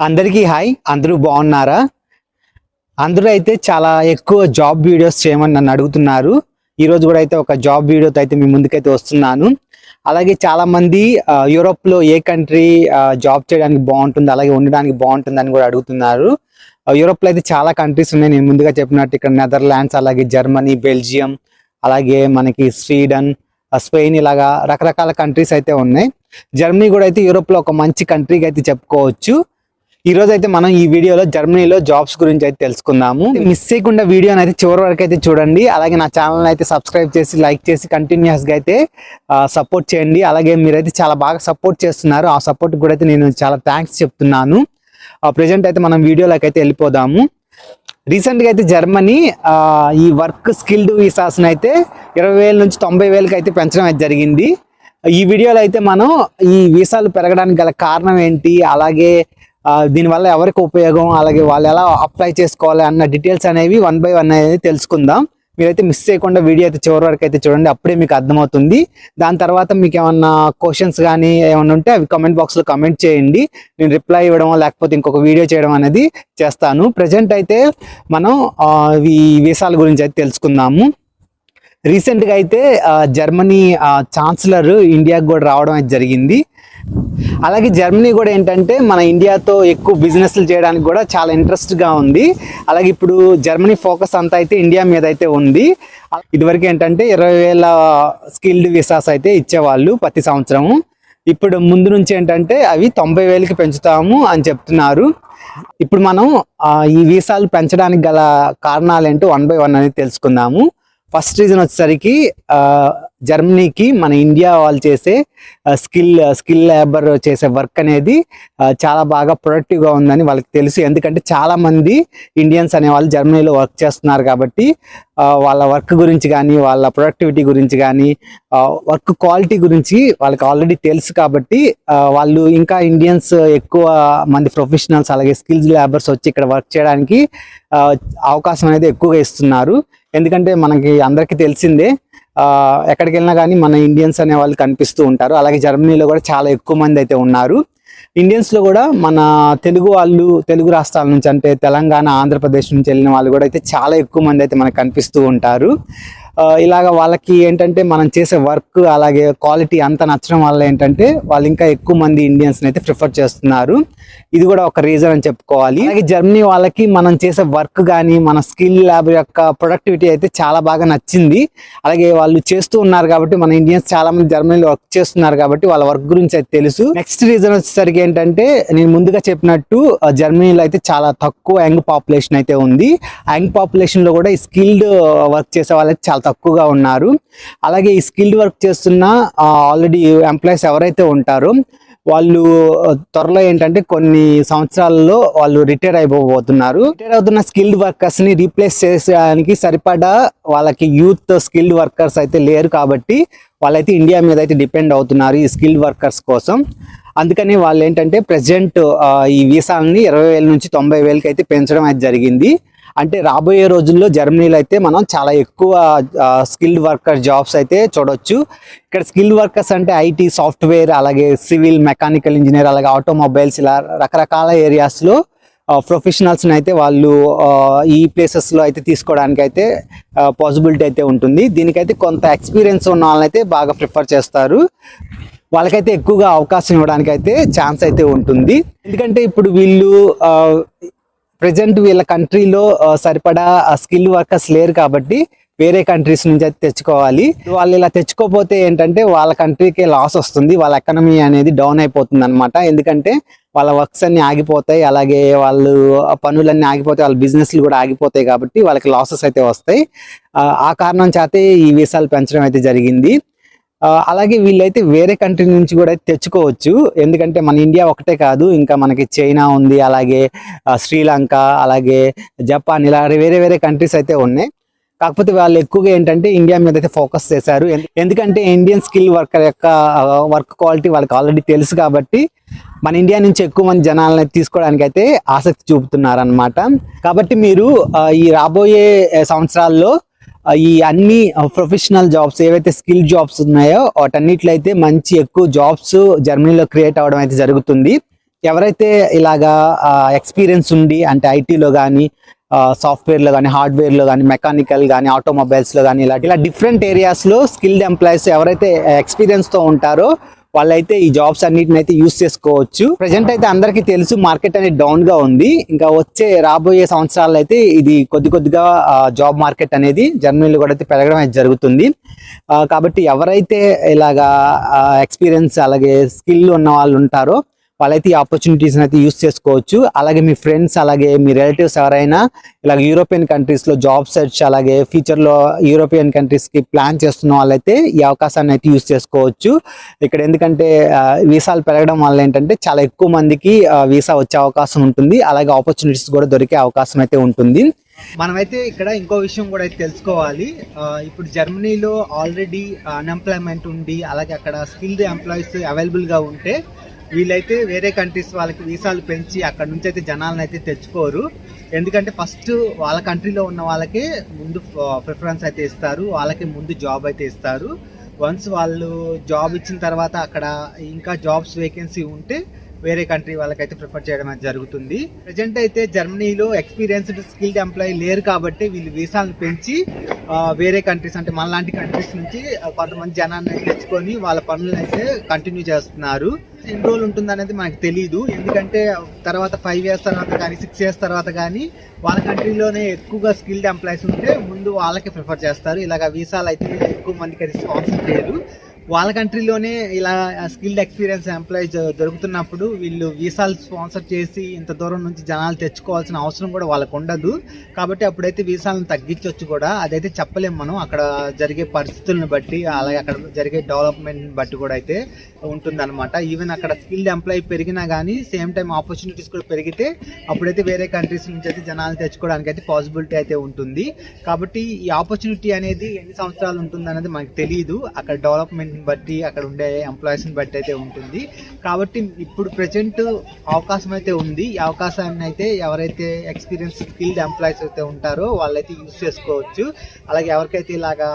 అందరికీ హాయ్. అందరూ బాగున్నారా? అందరూ అయితే చాలా ఎక్కువ జాబ్ వీడియోస్ చేయమని నన్ను అడుగుతున్నారు. ఈరోజు కూడా అయితే ఒక జాబ్ వీడియోతో అయితే మీ ముందుకైతే వస్తున్నాను. అలాగే చాలామంది యూరోప్లో ఏ కంట్రీ జాబ్ చేయడానికి బాగుంటుంది అలాగే ఉండడానికి బాగుంటుంది అని కూడా అడుగుతున్నారు. యూరోప్లో అయితే చాలా కంట్రీస్ ఉన్నాయి. నేను ముందుగా చెప్పినట్టు ఇక్కడ నెదర్లాండ్స్ అలాగే జర్మనీ బెల్జియం అలాగే మనకి స్వీడన్ స్పెయిన్ ఇలాగా రకరకాల కంట్రీస్ అయితే ఉన్నాయి. జర్మనీ కూడా అయితే యూరోప్లో ఒక మంచి కంట్రీకి అయితే చెప్పుకోవచ్చు. ఈ రోజు అయితే మనం ఈ వీడియోలో జర్మనీలో జాబ్స్ గురించి అయితే తెలుసుకుందాము. మిస్ చేయకుండా వీడియోని అయితే చివరి వరకు అయితే చూడండి. అలాగే నా ఛానల్ అయితే సబ్స్క్రైబ్ చేసి లైక్ చేసి కంటిన్యూస్గా అయితే సపోర్ట్ చేయండి. అలాగే మీరైతే చాలా బాగా సపోర్ట్ చేస్తున్నారు. ఆ సపోర్ట్ కూడా అయితే నేను చాలా థ్యాంక్స్ చెప్తున్నాను. ప్రజెంట్ అయితే మనం వీడియోలోకి అయితే వెళ్ళిపోదాము. రీసెంట్గా అయితే జర్మనీ ఈ వర్క్ స్కిల్డ్ వీసాస్ని అయితే ఇరవై వేల నుంచి తొంభై వేలకి అయితే పెంచడం అయితే జరిగింది. ఈ వీడియోలో అయితే మనం ఈ వీసాలు పెరగడానికి గల కారణం ఏంటి? అలాగే దీనివల్ల ఎవరికి ఉపయోగం అలాగే వాళ్ళు ఎలా అప్లై చేసుకోవాలి అన్న డీటెయిల్స్ అనేవి వన్ బై వన్ అనేది తెలుసుకుందాం. మీరైతే మిస్ చేయకుండా వీడియో అయితే చివరి వరకు అయితే చూడండి అప్పుడే మీకు అర్థమవుతుంది. దాని తర్వాత మీకు ఏమన్నా క్వశ్చన్స్ కానీ ఏమన్నా ఉంటే అవి కామెంట్ బాక్స్లో కమెంట్ చేయండి. నేను రిప్లై ఇవ్వడం లేకపోతే ఇంకొక వీడియో చేయడం అనేది చేస్తాను. ప్రజెంట్ అయితే మనం ఈ వీసాల గురించి అయితే తెలుసుకుందాము. రీసెంట్గా అయితే జర్మనీ ఛాన్సలర్ ఇండియాకు కూడా రావడం అయితే జరిగింది. అలాగే జర్మనీ కూడా ఏంటంటే మన ఇండియాతో ఎక్కువ బిజినెస్లు చేయడానికి కూడా చాలా ఇంట్రెస్ట్గా ఉంది. అలాగే ఇప్పుడు జర్మనీ ఫోకస్ అంతా అయితే ఇండియా మీద అయితే ఉంది. ఇదివరకు ఏంటంటే ఇరవై వేల స్కిల్డ్ వీసాస్ అయితే ఇచ్చేవాళ్ళు ప్రతి సంవత్సరం ఇప్పుడు ముందు నుంచి ఏంటంటే అవి తొంభై వేలకి పెంచుతాము అని చెప్తున్నారు. ఇప్పుడు మనం ఈ వీసాలు పెంచడానికి గల కారణాలు ఏంటో వన్ బై వన్ అనేది తెలుసుకుందాము. ఫస్ట్ రీజన్ వచ్చేసరికి జర్మనీకి మన ఇండియా వాళ్ళు చేసే స్కిల్ స్కిల్ లేబర్ చేసే వర్క్ అనేది చాలా బాగా ప్రొడక్టివ్గా ఉందని వాళ్ళకి తెలుసు. ఎందుకంటే చాలామంది ఇండియన్స్ అనే వాళ్ళు జర్మనీలో వర్క్ చేస్తున్నారు కాబట్టి వాళ్ళ వర్క్ గురించి కానీ వాళ్ళ ప్రొడక్టివిటీ గురించి కానీ వర్క్ క్వాలిటీ గురించి వాళ్ళకి ఆల్రెడీ తెలుసు కాబట్టి వాళ్ళు ఇంకా ఇండియన్స్ ఎక్కువ మంది ప్రొఫెషనల్స్ అలాగే స్కిల్స్ లేబర్స్ వచ్చి ఇక్కడ వర్క్ చేయడానికి అవకాశం అనేది ఎక్కువగా ఇస్తున్నారు. ఎందుకంటే మనకి అందరికీ తెలిసిందే ఎక్కడికి వెళ్ళినా కానీ మన ఇండియన్స్ అనే వాళ్ళు కనిపిస్తూ ఉంటారు. అలాగే జర్మనీలో కూడా చాలా ఎక్కువ మంది అయితే ఉన్నారు. ఇండియన్స్లో కూడా మన తెలుగు వాళ్ళు తెలుగు రాష్ట్రాల నుంచి అంటే తెలంగాణ ఆంధ్రప్రదేశ్ నుంచి వెళ్ళిన వాళ్ళు కూడా అయితే చాలా ఎక్కువ మంది అయితే మనకు కనిపిస్తూ ఉంటారు. ఇలాగ వాళ్ళకి ఏంటంటే మనం చేసే వర్క్ అలాగే క్వాలిటీ అంత నచ్చడం వల్ల ఏంటంటే వాళ్ళు ఇంకా ఎక్కువ మంది ఇండియన్స్ అయితే ప్రిఫర్ చేస్తున్నారు. ఇది కూడా ఒక రీజన్ అని చెప్పుకోవాలి. అలాగే జర్మనీ వాళ్ళకి మనం చేసే వర్క్ కానీ మన స్కిల్ ల్యాబ్ యొక్క ప్రొడక్టివిటీ అయితే చాలా బాగా నచ్చింది. అలాగే వాళ్ళు చేస్తూ ఉన్నారు కాబట్టి మన ఇండియన్స్ చాలా మంది జర్మనీలో వర్క్ చేస్తున్నారు కాబట్టి వాళ్ళ వర్క్ గురించి అయితే తెలుసు. నెక్స్ట్ రీజన్ వచ్చేసరికి ఏంటంటే నేను ముందుగా చెప్పినట్టు జర్మనీలో అయితే చాలా తక్కువ యంగ్ పాపులేషన్ అయితే ఉంది. ఆ యంగ్ పాపులేషన్లో కూడా ఈ స్కిల్డ్ వర్క్ చేసే వాళ్ళైతే చాలా తక్కువగా ఉన్నారు. అలాగే ఈ స్కిల్డ్ వర్క్ చేస్తున్న ఆల్రెడీ ఎంప్లాయీస్ ఎవరైతే ఉంటారో వాళ్ళు త్వరలో ఏంటంటే కొన్ని సంవత్సరాల్లో వాళ్ళు రిటైర్ అయిపోబోతున్నారు. రిటైర్ అవుతున్న స్కిల్డ్ వర్కర్స్ని రీప్లేస్ చేసడానికి సరిపడా వాళ్ళకి యూత్ స్కిల్డ్ వర్కర్స్ అయితే లేరు కాబట్టి వాళ్ళైతే ఇండియా మీద అయితే డిపెండ్ అవుతున్నారు ఈ స్కిల్డ్ వర్కర్స్ కోసం. అందుకని వాళ్ళు ఏంటంటే ప్రెసెంట్ ఈ వీసాలని ఇరవై వేల నుంచి తొంభై వేలకి అయితే పెంచడం అయితే జరిగింది. అంటే రాబోయే రోజుల్లో జర్మనీలో అయితే మనం చాలా ఎక్కువ స్కిల్డ్ వర్కర్ జాబ్స్ అయితే చూడొచ్చు. ఇక్కడ స్కిల్డ్ వర్కర్స్ అంటే ఐటీ సాఫ్ట్వేర్ అలాగే సివిల్ మెకానికల్ ఇంజనీర్ అలాగే ఆటోమొబైల్స్ ఇలా రకరకాల ఏరియాస్లో ప్రొఫెషనల్స్ని అయితే వాళ్ళు ఈ ప్లేసెస్లో అయితే తీసుకోవడానికి అయితే పాసిబిలిటీ అయితే ఉంటుంది. దీనికైతే కొంత ఎక్స్పీరియన్స్ ఉన్న వాళ్ళని అయితే బాగా ప్రిఫర్ చేస్తారు. వాళ్ళకైతే ఎక్కువగా అవకాశం ఇవ్వడానికి అయితే ఛాన్స్ అయితే ఉంటుంది. ఎందుకంటే ఇప్పుడు వీళ్ళు ప్రజెంట్ వీళ్ళ కంట్రీలో సరిపడా స్కిల్ వర్కర్స్ లేరు కాబట్టి వేరే కంట్రీస్ నుంచి అయితే తెచ్చుకోవాలి. వాళ్ళు ఇలా తెచ్చుకోపోతే ఏంటంటే వాళ్ళ కంట్రీకే లాస్ వస్తుంది. వాళ్ళ ఎకనమీ అనేది డౌన్ అయిపోతుంది అనమాట ఎందుకంటే వాళ్ళ వర్క్స్ అన్ని ఆగిపోతాయి. అలాగే వాళ్ళు పనులన్నీ ఆగిపోతాయి. వాళ్ళ బిజినెస్లు కూడా ఆగిపోతాయి కాబట్టి వాళ్ళకి లాసెస్ అయితే వస్తాయి. ఆ, కారణం చేతే ఈ వీసాలు పెంచడం అయితే జరిగింది. అలాగే వీళ్ళైతే వేరే కంట్రీ నుంచి కూడా తెచ్చుకోవచ్చు. ఎందుకంటే మన ఇండియా ఒకటే కాదు ఇంకా మనకి చైనా ఉంది అలాగే శ్రీలంక అలాగే జపాన్ ఇలా వేరే వేరే కంట్రీస్ అయితే ఉన్నాయి. కాకపోతే వాళ్ళు ఎక్కువగా ఏంటంటే ఇండియా మీద అయితే ఫోకస్ చేశారు. ఎందుకంటే ఇండియన్ స్కిల్ వర్కర్ యొక్క వర్క్ క్వాలిటీ వాళ్ళకి ఆల్రెడీ తెలుసు కాబట్టి మన ఇండియా నుంచి ఎక్కువ మంది జనాలని తీసుకోవడానికి అయితే ఆసక్తి చూపుతున్నారనమాట కాబట్టి మీరు ఈ రాబోయే సంవత్సరాల్లో ఈ అన్ని ప్రొఫెషనల్ జాబ్స్ ఏవైతే స్కిల్ జాబ్స్ ఉన్నాయో వాటన్నిటిలో అయితే మంచి ఎక్కువ జాబ్స్ జర్మనీలో క్రియేట్ అవడం అయితే జరుగుతుంది. ఎవరైతే ఇలాగా ఎక్స్పీరియన్స్ ఉండి అంటే ఐటీలో కానీ సాఫ్ట్వేర్లో కానీ హార్డ్వేర్లో కానీ మెకానికల్ కానీ ఆటోమొబైల్స్లో కానీ ఇలా ఇలా డిఫరెంట్ ఏరియాస్లో స్కిల్డ్ ఎంప్లాయీస్ ఎవరైతే ఎక్స్పీరియన్స్తో ఉంటారో వాళ్ళైతే ఈ జాబ్స్ అన్నిటిని అయితే యూస్ చేసుకోవచ్చు. ప్రజెంట్ అయితే అందరికీ తెలుసు మార్కెట్ అనేది డౌన్గా ఉంది. ఇంకా వచ్చే రాబోయే సంవత్సరాల్లో అయితే ఇది కొద్ది కొద్దిగా జాబ్ మార్కెట్ అనేది జర్మనీలో కూడా అయితే పెరగడం అయితే జరుగుతుంది. కాబట్టి ఎవరైతే ఇలాగా ఎక్స్పీరియన్స్ అలాగే స్కిల్ ఉన్న వాళ్ళు ఉంటారో వాళ్ళైతే ఈ ఆపర్చునిటీస్ అయితే యూస్ చేసుకోవచ్చు. అలాగే మీ ఫ్రెండ్స్ అలాగే మీ రిలేటివ్స్ ఎవరైనా ఇలా యూరోపియన్ కంట్రీస్లో జాబ్ సెర్చ్ అలాగే ఫ్యూచర్లో యూరోపియన్ కంట్రీస్కి ప్లాన్ చేస్తున్న వాళ్ళైతే ఈ అవకాశాన్ని అయితే యూస్ చేసుకోవచ్చు. ఇక్కడ ఎందుకంటే వీసాలు పెరగడం వల్ల ఏంటంటే చాలా ఎక్కువ మందికి వీసా వచ్చే అవకాశం ఉంటుంది. అలాగే ఆపర్చునిటీస్ కూడా దొరికే అవకాశం అయితే ఉంటుంది. మనమైతే ఇక్కడ ఇంకో విషయం కూడా అయితే తెలుసుకోవాలి. ఇప్పుడు జర్మనీలో ఆల్రెడీ అన్ఎంప్లాయ్మెంట్ ఉండి అలాగే అక్కడ స్కిల్డ్ ఎంప్లాయీస్ అవైలబుల్గా ఉంటే వీళ్ళైతే వేరే కంట్రీస్ వాళ్ళకి వీసాలు పెంచి అక్కడ నుంచి అయితే జనాలను అయితే తెచ్చుకోరు. ఎందుకంటే ఫస్ట్ వాళ్ళ కంట్రీలో ఉన్న వాళ్ళకే ముందు ప్రిఫరెన్స్ అయితే ఇస్తారు. వాళ్ళకి ముందు జాబ్ అయితే ఇస్తారు. వన్స్ వాళ్ళు జాబ్ ఇచ్చిన తర్వాత అక్కడ ఇంకా జాబ్స్ వేకెన్సీ ఉంటే వేరే కంట్రీ వాళ్ళకైతే ప్రిఫర్ చేయడం అనేది జరుగుతుంది. ప్రజెంట్ అయితే జర్మనీలో ఎక్స్పీరియన్స్డ్ స్కిల్డ్ ఎంప్లాయీ లేరు కాబట్టి వీళ్ళు వీసాలను పెంచి వేరే కంట్రీస్ అంటే మనలాంటి కంట్రీస్ నుంచి కొంతమంది జనాన్ని తెచ్చుకొని వాళ్ళ పనులను అయితే కంటిన్యూ చేస్తున్నారు. ఎన్ని రోజులు ఉంటుంది అనేది మనకు తెలియదు ఎందుకంటే తర్వాత ఫైవ్ ఇయర్స్ తర్వాత కానీ సిక్స్ ఇయర్స్ తర్వాత కానీ వాళ్ళ కంట్రీలోనే ఎక్కువగా స్కిల్డ్ ఎంప్లాయీస్ ఉంటే ముందు వాళ్ళకి ప్రిఫర్ చేస్తారు. ఇలాగ వీసాలు అయితే ఎక్కువ మందికి అది స్పాన్సర్ చేయరు. వాళ్ళ కంట్రీలోనే ఇలా స్కిల్డ్ ఎక్స్పీరియన్స్ ఎంప్లాయీస్ దొరుకుతున్నప్పుడు వీళ్ళు వీసాలు స్పాన్సర్ చేసి ఇంత దూరం నుంచి జనాలు తెచ్చుకోవాల్సిన అవసరం కూడా వాళ్ళకు ఉండదు. కాబట్టి అప్పుడైతే వీసాలను తగ్గించవచ్చు కూడా. అదైతే చెప్పలేం మనం. అక్కడ జరిగే పరిస్థితులను బట్టి అలాగే అక్కడ జరిగే డెవలప్మెంట్ బట్టి కూడా అయితే ఉంటుందన్నమాట. ఈవెన్ అక్కడ స్కిల్డ్ ఎంప్లాయీ పెరిగినా కానీ సేమ్ టైం ఆపర్చునిటీస్ కూడా పెరిగితే అప్పుడైతే వేరే కంట్రీస్ నుంచి అయితే జనాలు తెచ్చుకోవడానికి అయితే పాసిబిలిటీ అయితే ఉంటుంది. కాబట్టి ఈ ఆపర్చునిటీ అనేది ఎన్ని సంవత్సరాలు ఉంటుంది అనేది మనకు తెలియదు అక్కడ డెవలప్మెంట్ బట్టి అక్కడ ఉండే ఎంప్లాయీస్ని బట్టి అయితే ఉంటుంది. కాబట్టి ఇప్పుడు ప్రజెంట్ అవకాశం అయితే ఉంది. ఈ అవకాశాన్ని అయితే ఎవరైతే ఎక్స్పీరియన్స్ స్కిల్డ్ ఎంప్లాయీస్ అయితే ఉంటారో వాళ్ళైతే యూజ్ చేసుకోవచ్చు. అలాగే ఎవరికైతే ఇలాగా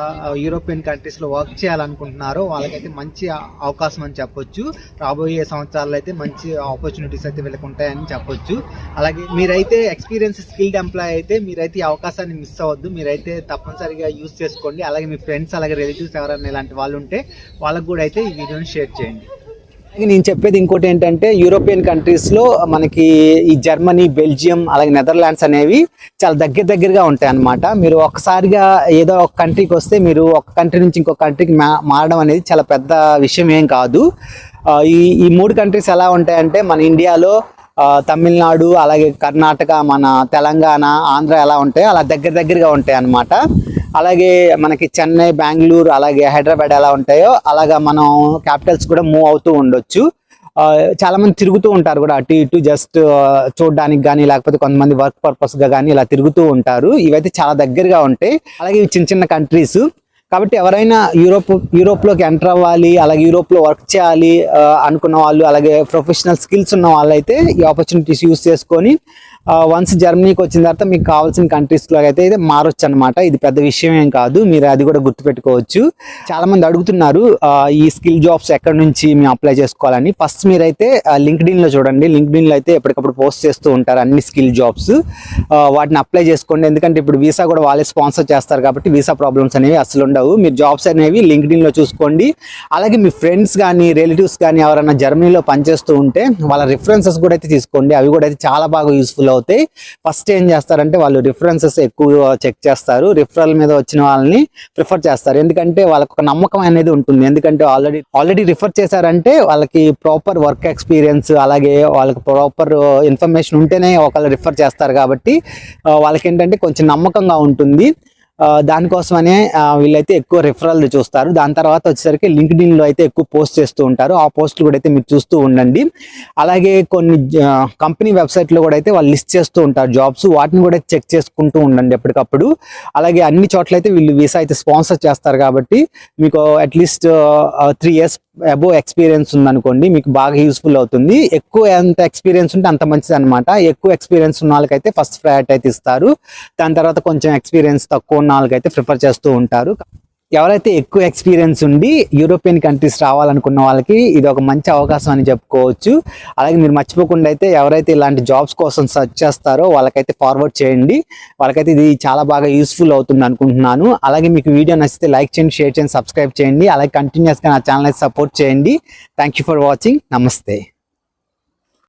యూరోపియన్ కంట్రీస్లో వర్క్ చేయాలనుకుంటున్నారో వాళ్ళకైతే మంచి అవకాశం అని చెప్పొచ్చు. రాబోయే సంవత్సరాల్లో అయితే మంచి ఆపర్చునిటీస్ అయితే వీళ్ళకి ఉంటాయని చెప్పొచ్చు. అలాగే మీరైతే ఎక్స్పీరియన్స్ స్కిల్డ్ ఎంప్లాయ్ అయితే మీరైతే ఈ అవకాశాన్ని మిస్ అవ్వద్దు. మీరైతే తప్పనిసరిగా యూస్ చేసుకోండి. అలాగే మీ ఫ్రెండ్స్ అలాగే రిలేటివ్స్ ఎవరైనా ఇలాంటి వాళ్ళు ఉంటే వాళ్ళకు కూడా అయితే ఈ వీడియోని షేర్ చేయండి. నేను చెప్పేది ఇంకోటి ఏంటంటే యూరోపియన్ కంట్రీస్లో మనకి ఈ జర్మనీ బెల్జియం అలాగే నెదర్లాండ్స్ అనేవి చాలా దగ్గర దగ్గరగా ఉంటాయి అన్నమాట. మీరు ఒక్కసారిగా ఏదో ఒక కంట్రీకి వస్తే మీరు ఒక కంట్రీ నుంచి ఇంకో కంట్రీకి మారడం అనేది చాలా పెద్ద విషయం ఏం కాదు. ఈ ఈ మూడు కంట్రీస్ ఎలా ఉంటాయంటే మన ఇండియాలో తమిళనాడు అలాగే కర్ణాటక మన తెలంగాణ ఆంధ్ర ఎలా ఉంటాయో అలా దగ్గర దగ్గరగా ఉంటాయి అన్నమాట అలాగే మనకి చెన్నై బెంగళూరు అలాగే హైదరాబాద్ ఎలా ఉంటాయో అలాగా మనం క్యాపిటల్స్ కూడా మూవ్ అవుతూ ఉండొచ్చు. చాలామంది చాలా మంది తిరుగుతూ ఉంటారు కూడా అటు ఇటు జస్ట్ చూడడానికి కానీ లేకపోతే కొంతమంది వర్క్ పర్పస్గా కానీ ఇలా తిరుగుతూ ఉంటారు. ఇవైతే చాలా దగ్గరగా ఉంటాయి. అలాగే ఇవి చిన్న చిన్న కంట్రీస్ కాబట్టి ఎవరైనా యూరోప్ యూరోప్లోకి ఎంటర్ అవ్వాలి అలాగే యూరోప్లో వర్క్ చేయాలి అనుకున్న వాళ్ళు అలాగే ప్రొఫెషనల్ స్కిల్స్ ఉన్న వాళ్ళైతే ఈ ఆపర్చునిటీస్ యూస్ చేసుకొని వన్స్ జర్మనీకి వచ్చిన తర్వాత మీకు కావాల్సిన కంట్రీస్లో అయితే ఇది మారొచ్చు అనమాట ఇది పెద్ద విషయం ఏం కాదు. మీరు అది కూడా గుర్తుపెట్టుకోవచ్చు. చాలా మంది అడుగుతున్నారు ఈ స్కిల్ జాబ్స్ ఎక్కడి నుంచి మేము అప్లై చేసుకోవాలని. ఫస్ట్ మీరైతే లింక్డ్ఇన్లో చూడండి. లింక్డ్ఇన్లో అయితే ఎప్పటికప్పుడు పోస్ట్ చేస్తూ ఉంటారు అన్ని స్కిల్ జాబ్స్ వాటిని అప్లై చేసుకోండి. ఎందుకంటే ఇప్పుడు వీసా కూడా వాళ్ళే స్పాన్సర్ చేస్తారు కాబట్టి వీసా ప్రాబ్లమ్స్ అనేవి అసలు ఉండవు. మీరు జాబ్స్ అనేవి లింక్డ్ఇన్లో చూసుకోండి. అలాగే మీ ఫ్రెండ్స్ కానీ రిలేటివ్స్ కానీ ఎవరైనా జర్మనీలో పనిచేస్తూ ఉంటే వాళ్ళ రిఫరెన్సెస్ కూడా అయితే తీసుకోండి. అవి కూడా అయితే చాలా బాగా యూస్ఫుల్ అవుతాయి ఫస్ట్ ఏం చేస్తారంటే వాళ్ళు రిఫరెన్సెస్ ఎక్కువ చెక్ చేస్తారు. రిఫరల్ మీద వచ్చిన వాళ్ళని ప్రిఫర్ చేస్తారు. ఎందుకంటే వాళ్ళకి ఒక నమ్మకం అనేది ఉంటుంది. ఎందుకంటే ఆల్రెడీ ఆల్రెడీ రిఫర్ చేశారంటే వాళ్ళకి ప్రాపర్ వర్క్ ఎక్స్పీరియన్స్ అలాగే వాళ్ళకి ప్రాపర్ ఇన్ఫర్మేషన్ ఉంటేనే ఒకళ్ళు రిఫర్ చేస్తారు కాబట్టి వాళ్ళకి ఏంటంటే కొంచెం నమ్మకంగా ఉంటుంది. దానికోసమనే వీళ్ళైతే ఎక్కువ రిఫరల్ చూస్తారు. దాని తర్వాత వచ్చేసరికి లింక్డ్ ఇన్లో అయితే ఎక్కువ పోస్ట్ చేస్తూ ఉంటారు. ఆ పోస్టులు కూడా అయితే మీరు చూస్తూ ఉండండి. అలాగే కొన్ని కంపెనీ వెబ్సైట్లో కూడా అయితే వాళ్ళు లిస్ట్ చేస్తూ ఉంటారు జాబ్స్. వాటిని కూడా చెక్ చేసుకుంటూ ఉండండి ఎప్పటికప్పుడు. అలాగే అన్ని చోట్ల అయితే వీళ్ళు వీసా అయితే స్పాన్సర్ చేస్తారు కాబట్టి మీకు at least three years above experience ఉందనుకోండి మీకు బాగా యూస్ఫుల్ అవుతుంది. ఎక్కువ ఎంత ఎక్స్పీరియన్స్ ఉంటే అంత మంచిది అనమాట ఎక్కువ ఎక్స్పీరియన్స్ ఉన్న వాళ్ళకైతే ఫస్ట్ ప్రయారిటీ అయితే ఇస్తారు. దాని తర్వాత కొంచెం ఎక్స్పీరియన్స్ తక్కువ ఉన్న వాళ్ళకైతే ప్రిఫర్ చేస్తూ ఉంటారు. ఎవరైతే ఎక్కువ ఎక్స్పీరియన్స్ ఉండి యూరోపియన్ కంట్రీస్ రావాలనుకున్న వాళ్ళకి ఇది ఒక మంచి అవకాశం అని చెప్పుకోవచ్చు. అలాగే మీరు మర్చిపోకుండా అయితే ఎవరైతే ఇలాంటి జాబ్స్ కోసం సెర్చ్ చేస్తారో వాళ్ళకైతే ఫార్వర్డ్ చేయండి. వాళ్ళకైతే ఇది చాలా బాగా యూస్ఫుల్ అవుతుంది అనుకుంటున్నాను. అలాగే మీకు వీడియో నచ్చితే లైక్ చేయండి షేర్ చేయండి సబ్స్క్రైబ్ చేయండి. అలాగే కంటిన్యూస్గా నా ఛానల్ అయితే సపోర్ట్ చేయండి. థ్యాంక్ యూ ఫర్ వాచింగ్ నమస్తే